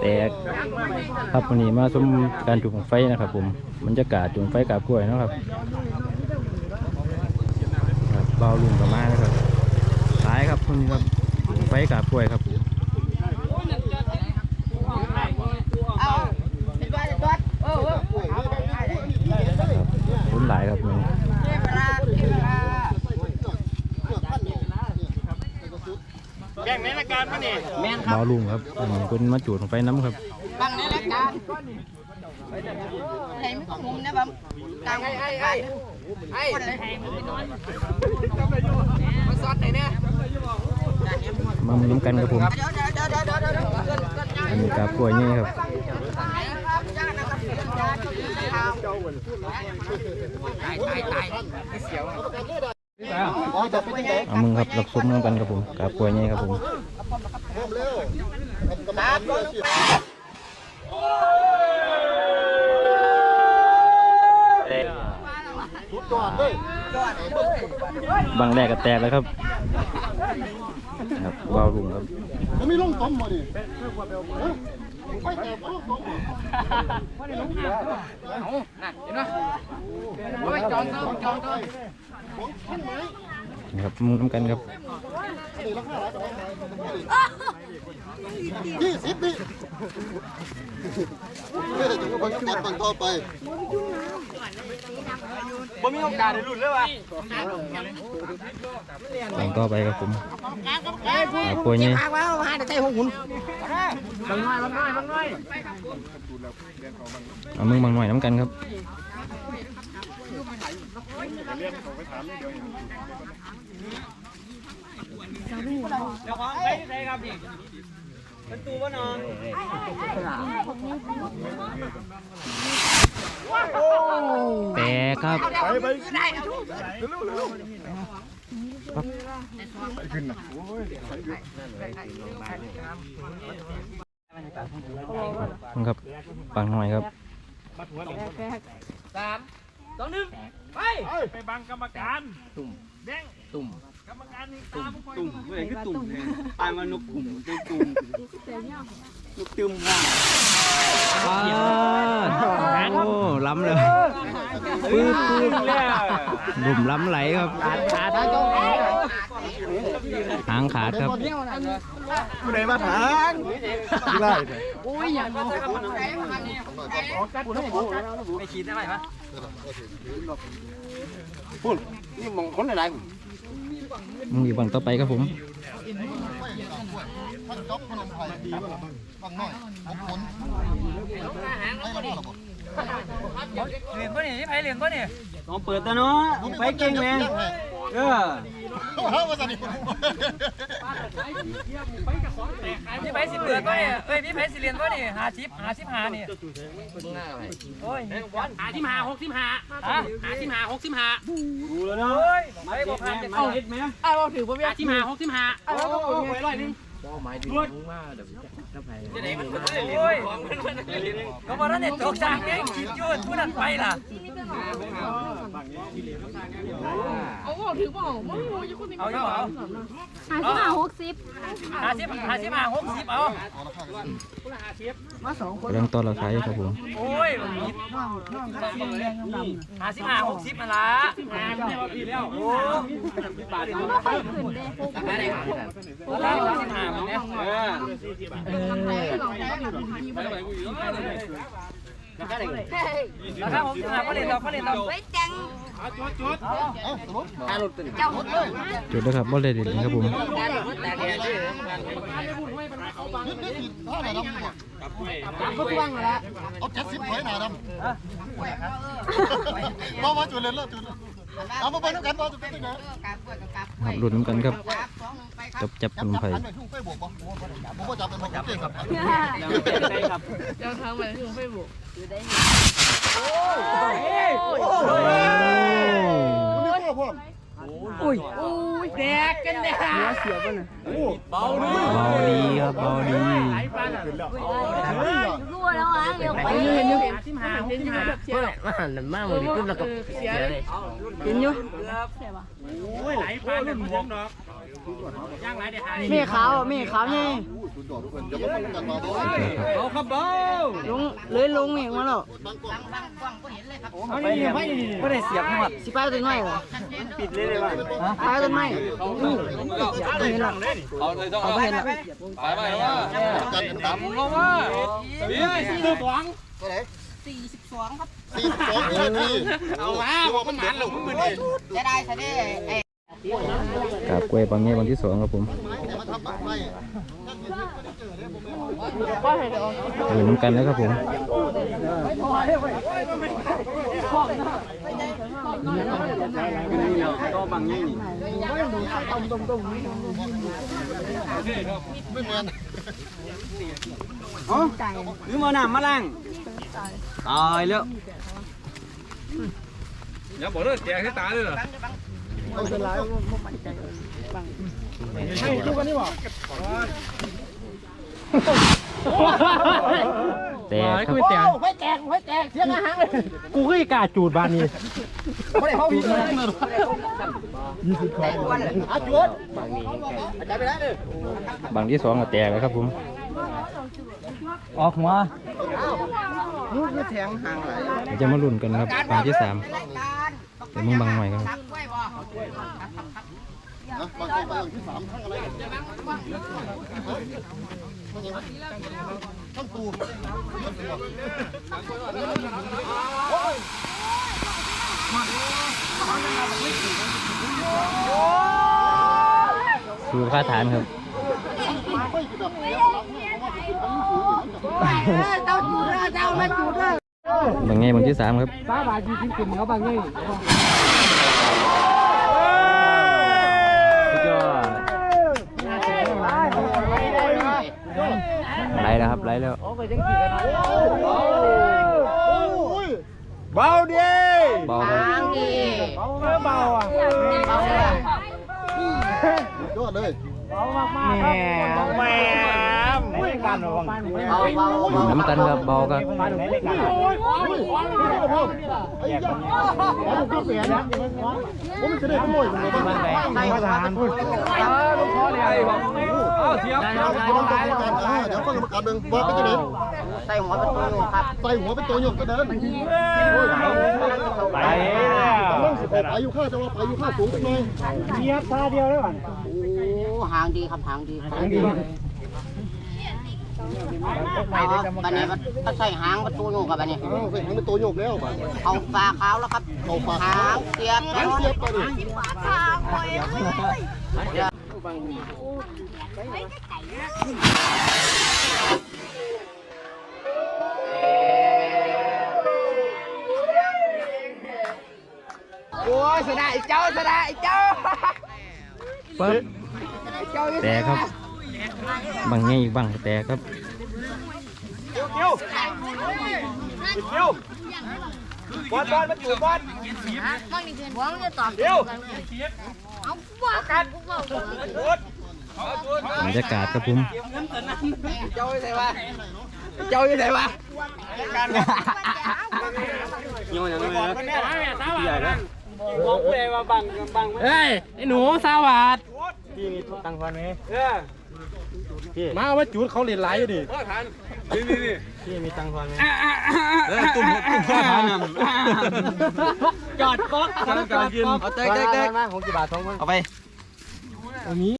แตกครับวันนี้มาชมการจุดไฟนะครับ ผมบรรยากาศจุดไฟกาบกล้วยนะครับครับเบาลุงกับมานะครับตายครับคนนี้ครับจุดไฟกาบกล้วยครับผมครับรุ่นหลายครับนี่ แบ่ง ในรายการป่ะนี่แม่นเบาลุงครับอันนี้เป็นมาจุดไฟน้ำครับบังในรายการไหนไม่ต้องมุมนะบังกลางไอ้ไอ้ไอ้ไอ้คนเลยมาซอดไหนเนี่ยมามือน้ำกันครับผมเดี๋ยวเดี๋ยวเดี๋ยวเดี๋ยวเดี๋ยวเดี๋ยวเกินเกินจ้าอันนี้กาบกล้วยนี่ครับครับจ้านะครับเกินจ้าจุดนี้ครับตายตายตายเสียว เอามือครับรับชมน้ำกันครับผมกาบกล้วยนี่ครับผมบางแรกก็แตกแล้วครับครับเบาวลุงครับมันไม่ลงต้มมาดิไปแต่บ่ลงต้มไปจองเติมจองเติม นี่ครับมือน้ำกันครับยี่สิบนี่ไม่ได้ถึงว่าผมจะตัดต่อไปผมมีโอกาสได้รุ่นเลยวะแต่งต่อไปครับผมกาบกล้วยนี่ข้างว่ามาแต่ใจหัวหุ่นบางน้อยบางน้อยบางน้อยเอามือบางหน่อยน้ำกันครับ เดี๋ยวของไปที่ไหนครับนี่เป็นตูบ่น้องแตกครับครับบางหน่อยครับสาม สองหนึ่งไปไปบังกรรมการตุ่มแดงตุ่มกรรมการนี่ตามตุ่มเมื่อไหร่คือตุ่มเนี่ยตายมานกกลุ่มตุ่มตุ่มนกตึมว่าโอ้ล้ำเลยปื้มปื้มแล้วดุ่มล้ำไหลครับขาดขาดหางขาดครับผู้ใดมาถางกี่ไร่ ไปขีดได้ไหมปะพูดนี่มองคนไหนมึงอยู่บังต่อไปครับผมท่านจ๊อบพนมไพรบางน้อยบางคนให้เราได้หรอเหรียญป่ะนี่ที่ไผ่เหรียญป่ะนี่ลองเปิดตาเนาะไฟเก่งแมงเออ เอาว่าสันนี่พี่ไผ่สิเปิดป่ะนี่ยเอ้ยพี่ไผ่สิเรียญป่ะนี่ยหาชิปหาชิปหาเนี่ยโอ้ยหาชิปหาหกชิปหาฮะหาชิปหาหกชิปหาดูแล้วเนาะไม่บอกผ่านเข้าเห็ดไหมไอ้บอกถือว่าหาชิปหาหกชิปหาโอ้โหร้อยนึงโอ้ยก็มาแล้วเนี่ยตกจางเนี่ยคิดยุ่นผู้นั้นไปล่ะ เอาบอกถือบอกไม่รู้จะคนนี้เอาอยู่เอาหาที่มาหกสิบหาชิปหาชิปหาหกชิปเอากำลังต้อนเราใช้ครับผมโอ้ยหาชิปหาหกชิปมาละหาเนี่ยมาพี่แล้วโอ้มันก็ค่อยขึ้นเลยแล้วชิปหามันเนี่ยเออ ราคาผมหาก็เรียนเราก็เรียนเราไว้จังจุดแล้วครับบ่เลยเด็ดครับผมแต่แกชื่อนี่นี่สิท่าไหนดำบ่ก็ทวงแล้วเอาเจ็ดสิบไว้หนาดำมามาจุดเลยเลิกจุดเอามาไปด้วยกันมาจุดกันนะกาบกล้วยกับกาบครับรุ่นน้ำกันครับ กาบสองลงไปครัจับบจับขนมไผ่หันไปทุ่งไฟบวกบ่ผมก็จับเป็นผมเก่งครับได้ครับเดี๋ยวทางไปถึงเฟซบุ๊กโอ้อุ้ยอุ้ยแดกกันเนี่ยเบาดิเบาดีครับเบาดีรวแล้วอะเดี๋ยวไปเห็นอยู่สิบห้าหกสิบห้าเพื่อนมาหันมาเหมือนปุ๊บแล้วก็เสียเลยกินอยู่โอ้ยไหลปลาเป็นหมวกดอกย่างไหล เดี๋ยวหาเมีขาวเมีขาวนี่สุดยอดทุกคนจะมาฟังกันมาด้วยเอาครับเบาลุงเลยลุงเองมาแล้วตั้งกล้องเอานี่ไม่ไม่ได้เสียบหมดสิไปต้นไม้เหรอปิดเลยเลยว่ะไปต้นไม้เห็นหรอเอาเลยต้องเอาเอาไปเห็นหรอไปไปแล้วว่ากันกันตามลงว่านี่สี่สิบสองเท่าไหร่สี่สิบสองครับสี่สิบสองวินาทีเอามาบอกมันหมันหลงมันนี่จะได้ซะได้ไอ้ กราบกล้วยบางแง่บางที่สองครับผมแต่มาทำบักไม้เดินน้ำกันแล้วครับผมไม่เหมือนหรือมาหนามมาล่างตายแล้วอย่าบอกเลยแจกให้ตาเลยเหรอ ให้ดูกันนี่บอกแตกครับไม่แตกไม่แตกไม่แตกเสียงอาหารเลยกูก็อีกาจูดบานนี้ไม่ได้เข้าพีเลยยี่สิบสองอาจูดอาจารย์ไปได้เลยบางที่สองก็แตกแล้วครับผม ออกหัวเดี๋ยวจะมาลุ้นกันครับบางที่สามรายการเดี๋ยวมึงบังหน่อยครับ นะบางทีไปอย่างที่สามทั้งอะไรทั้งตูคือค่าฐานครับเจ้าจูดเจ้าไม่จูดเลยบางแง่บางที่สามครับป้าบาจีกินกินเขาบางไง สุดยอด ไหลแล้วครับไหลแล้วเบาดิเบาครับทางดีเบาเบาอะเบาเลยยอดเลย แม่แม่ไม่กันหรอกเบาเบาอยู่น้ำกันครับเบาครับผมจะได้ขโมยมันเลยบ้างไหมใช่ทหารพูดลูกพ่อเลยเอาเสียบเดี๋ยวฟังกรรมกรเดี๋ยวฟังกรมการเบิ่งบอกเป็นจะเดินใส่หัวเป็นตัวอยู่ครับใส่หัวเป็นตัวหยกก็เดินไป แล้วต้องสิบหกอายุค่าจะว่าอายุค่าสูงไปหน่อยเงียบตาเดียวแล้วก่อนโอ้หางดีครับหางดีทางดีบันนี้มันใส่หางประตูอยู่กับบันนี้ใส่หางป็นตัวหยกแล้วป่ะเอาปลาขาวแล้วครับเอาปลาหางเสียบหางเสียบไปดิ โอ้ยสดาเจ้าสดาเจ้าปั๊บแตกครับ บางแง่อีกบางก็แตกครับคิวคิวบอลบอลมันอยู่บอลหวังจะตอบคิวเอาว่ากันกูบอกจุดบรรยากาศครับผมเจ้าอยู่ไหนวะเจ้าอยู่ไหนวะกันโยนอย่างนี้เลยแม่แม่สวัสดิ์นะ มองเลยว่าบังบังเฮ้ยไอ้หนูสวัสดพี่มีตังค์พันไหมเออพี่มาว่าจุดเขาเรียนไรอยู่ดิพ่อทันนี่นี่นี่พี่มีตังค์พันไหมเออตุ่มตุ่มพ่อทันจอดก๊อกกำลังกินเอาเต๊กเต๊กเต๊กมาหกสิบบาททองมั้งเอาไปอันนี้